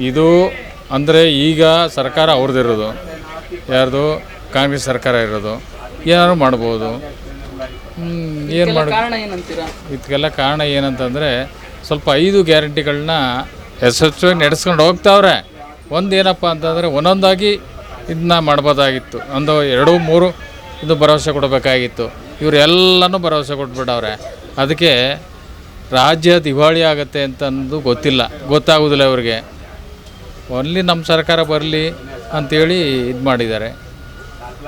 ಇದು ಅಂದರೆ ಈಗ ಸರ್ಕಾರ ಅವ್ರದ್ದಿರೋದು ಯಾರ್ದು? ಕಾಂಗ್ರೆಸ್ ಸರ್ಕಾರ ಇರೋದು. ಏನಾದ್ರು ಮಾಡ್ಬೋದು. ಏನು ಮಾಡ ಇದಕ್ಕೆಲ್ಲ ಕಾರಣ ಏನಂತಂದರೆ ಸ್ವಲ್ಪ ಐದು ಗ್ಯಾರಂಟಿಗಳನ್ನ ಯಶಸ್ವಿಯಾಗಿ ನಡೆಸ್ಕೊಂಡು ಹೋಗ್ತಾವ್ರೆ. ಒಂದು ಏನಪ್ಪ ಅಂತಂದರೆ ಒಂದೊಂದಾಗಿ ಇದನ್ನ ಮಾಡ್ಬೋದಾಗಿತ್ತು. ಒಂದು ಎರಡು ಮೂರು ಇದು ಭರವಸೆ ಕೊಡಬೇಕಾಗಿತ್ತು. ಇವರೆಲ್ಲನೂ ಭರವಸೆ ಕೊಟ್ಬಿಟ್ಟವ್ರೆ. ಅದಕ್ಕೆ ರಾಜ್ಯ ದಿವಾಳಿ ಆಗುತ್ತೆ ಅಂತಂದು ಗೊತ್ತಿಲ್ಲ. ಗೊತ್ತಾಗೋದಿಲ್ಲ ಇವ್ರಿಗೆ. ಒನ್ಲಿ ನಮ್ಮ ಸರ್ಕಾರ ಬರಲಿ ಅಂತೇಳಿ ಇದು ಮಾಡಿದ್ದಾರೆ.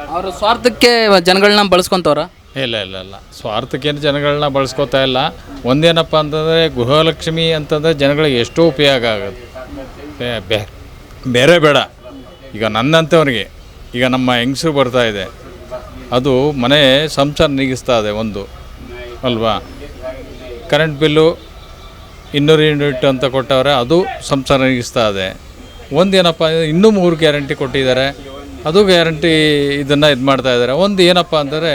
ಅವರು ಸ್ವಾರ್ಥಕ್ಕೆ ಜನಗಳನ್ನ ಬಳಸ್ಕೊಂತವ್ರ? ಇಲ್ಲ ಇಲ್ಲ ಇಲ್ಲ. ಸ್ವಾರ್ಥಕ್ಕೇನು ಜನಗಳನ್ನ ಬಳಸ್ಕೊತಾ ಇಲ್ಲ. ಒಂದೇನಪ್ಪ ಅಂತಂದರೆ ಗೃಹಲಕ್ಷ್ಮಿ ಅಂತಂದರೆ ಜನಗಳಿಗೆ ಎಷ್ಟೋ ಉಪಯೋಗ ಬೇ- ಬೇರೆ ಬೇಡ. ಈಗ ನನ್ನಂಥವ್ರಿಗೆ ಈಗ ನಮ್ಮ ಹೆಂಗಸರು ಬರ್ತಾ ಇದೆ. ಅದು ಮನೆ ಸಂಸಾರ ನೀಗಿಸ್ತಾ ಇದೆ ಒಂದು ಅಲ್ವಾ? ಕರೆಂಟ್ ಬಿಲ್ಲು ಇನ್ನೂರು ಯೂನಿಟ್ ಅಂತ ಕೊಟ್ಟವ್ರೆ ಅದು ಸಂಸಾರ ನೀಗಿಸ್ತಾ ಇದೆ. ಒಂದೇನಪ್ಪ ಏನಪ್ಪ ಇನ್ನೂ ಮೂರು ಗ್ಯಾರಂಟಿ ಕೊಟ್ಟಿದ್ದಾರೆ. ಅದು ಗ್ಯಾರಂಟಿ ಇದನ್ನು ಇದು ಮಾಡ್ತಾ ಇದ್ದಾರೆ. ಒಂದು ಏನಪ್ಪ ಅಂದರೆ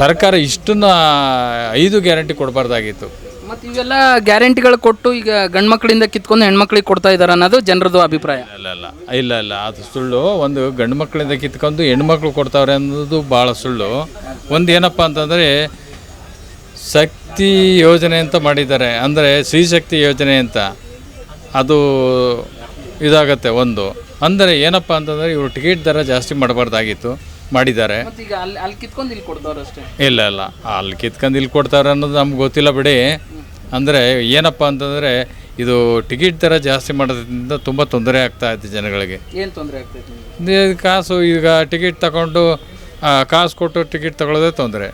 ಸರ್ಕಾರ ಇಷ್ಟನ್ನ ಐದು ಗ್ಯಾರಂಟಿ ಕೊಡಬಾರ್ದಾಗಿತ್ತು. ಮತ್ತು ಇವೆಲ್ಲ ಗ್ಯಾರಂಟಿಗಳು ಕೊಟ್ಟು ಈಗ ಗಂಡು ಮಕ್ಕಳಿಂದ ಕಿತ್ಕೊಂಡು ಹೆಣ್ಮಕ್ಳಿಗೆ ಕೊಡ್ತಾ ಇದ್ದಾರೆ ಅನ್ನೋದು ಜನರದು ಅಭಿಪ್ರಾಯ. ಇಲ್ಲ ಇಲ್ಲ ಇಲ್ಲ ಇಲ್ಲ ಅದು ಸುಳ್ಳು. ಒಂದು ಗಂಡು ಮಕ್ಕಳಿಂದ ಕಿತ್ಕೊಂಡು ಹೆಣ್ಮಕ್ಳು ಕೊಡ್ತಾವ್ರೆ ಅನ್ನೋದು ಭಾಳ ಸುಳ್ಳು. ಒಂದು ಏನಪ್ಪ ಅಂತಂದರೆ ಶಕ್ತಿ ಯೋಜನೆ ಅಂತ ಮಾಡಿದ್ದಾರೆ. ಅಂದರೆ ಶಕ್ತಿ ಯೋಜನೆ ಅಂತ. ಅದು ಇದಾಗತ್ತೆ ಒಂದು. ಅಂದರೆ ಏನಪ್ಪ ಅಂತಂದರೆ ಇವರು ಟಿಕೆಟ್ ದರ ಜಾಸ್ತಿ ಮಾಡಬಾರ್ದಾಗಿತ್ತು ಮಾಡಿದ್ದಾರೆ. ಈಗ ಅಲ್ಲಿ ಅಲ್ಲಿ ಕಿತ್ಕೊಂಡು ಇಲ್ಲಿ ಅಷ್ಟೇ? ಇಲ್ಲ ಇಲ್ಲ. ಅಲ್ಲಿ ಕಿತ್ಕೊಂಡು ಇಲ್ಲಿ ಕೊಡ್ತಾರೆ ಅನ್ನೋದು ನಮ್ಗೆ ಗೊತ್ತಿಲ್ಲ ಬಿಡಿ. ಅಂದರೆ ಏನಪ್ಪ ಅಂತಂದರೆ ಇದು ಟಿಕೆಟ್ ದರ ಜಾಸ್ತಿ ಮಾಡೋದ್ರಿಂದ ತುಂಬ ತೊಂದರೆ ಆಗ್ತಾ ಇತ್ತು ಜನಗಳಿಗೆ. ಏನು ತೊಂದರೆ ಆಗ್ತೈತೆ ಕಾಸು ಈಗ ಟಿಕೆಟ್ ತಗೊಂಡು ಕಾಸು ಕೊಟ್ಟು ಟಿಕೆಟ್ ತಗೊಳ್ಳೋದೇ ತೊಂದರೆ.